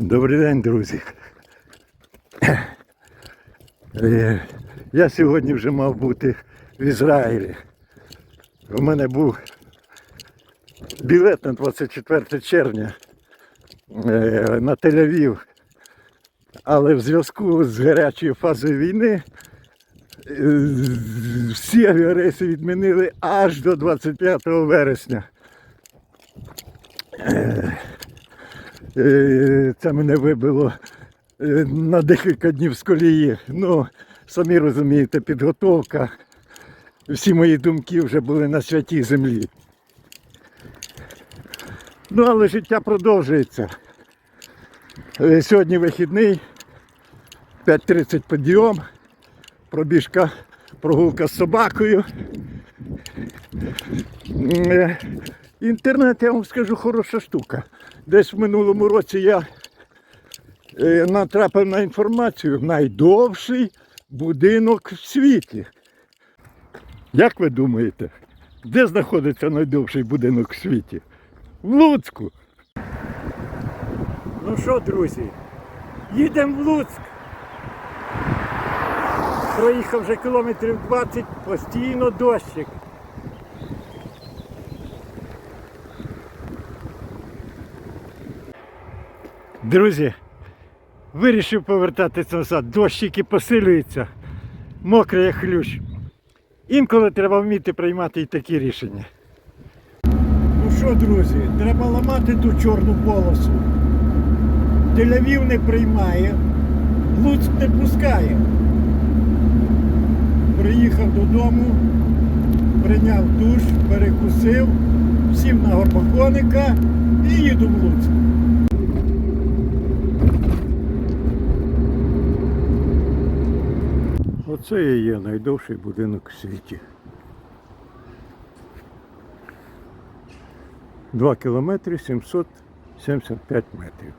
Добрий день, друзі. Е, Я сьогодні вже мав бути в Ізраїлі. У мене був білет на 24 червня е, на Тель-Авів. Але в зв'язку з гарячою фазою війни е, всі авіарейси відмінили аж до 25 вересня. Е, Це мене вибило е, на декілька днів з колії. Ну, самі розумієте, підготовка. Всі мої думки вже були на святій землі. Ну, але життя продовжується. Е, Сьогодні вихідний, 5.30 підйом, пробіжка, прогулка з собакою. Е, Інтернет, я вам скажу, хороша штука. Десь в минулому році я е, натрапив на інформацію найдовший будинок в світі. Як ви думаєте, де знаходиться найдовший будинок в світі? В Луцьку. Ну що, друзі, їдемо в Луцьк. Проїхав вже кілометрів 20, постійно дощик. Друзі, вирішив повертатися назад. Дощики посилюються, мокрий як хлющ. Інколи треба вміти приймати і такі рішення. Ну що, друзі, треба ламати ту чорну полосу. Тель-Авів не приймає, Луцьк не пускає. Приїхав додому, прийняв душ, перекусив, сів на горбоконика і їду в Луцьк. Оце і є найдовший будинок у світі. 2 кілометри 775 метрів.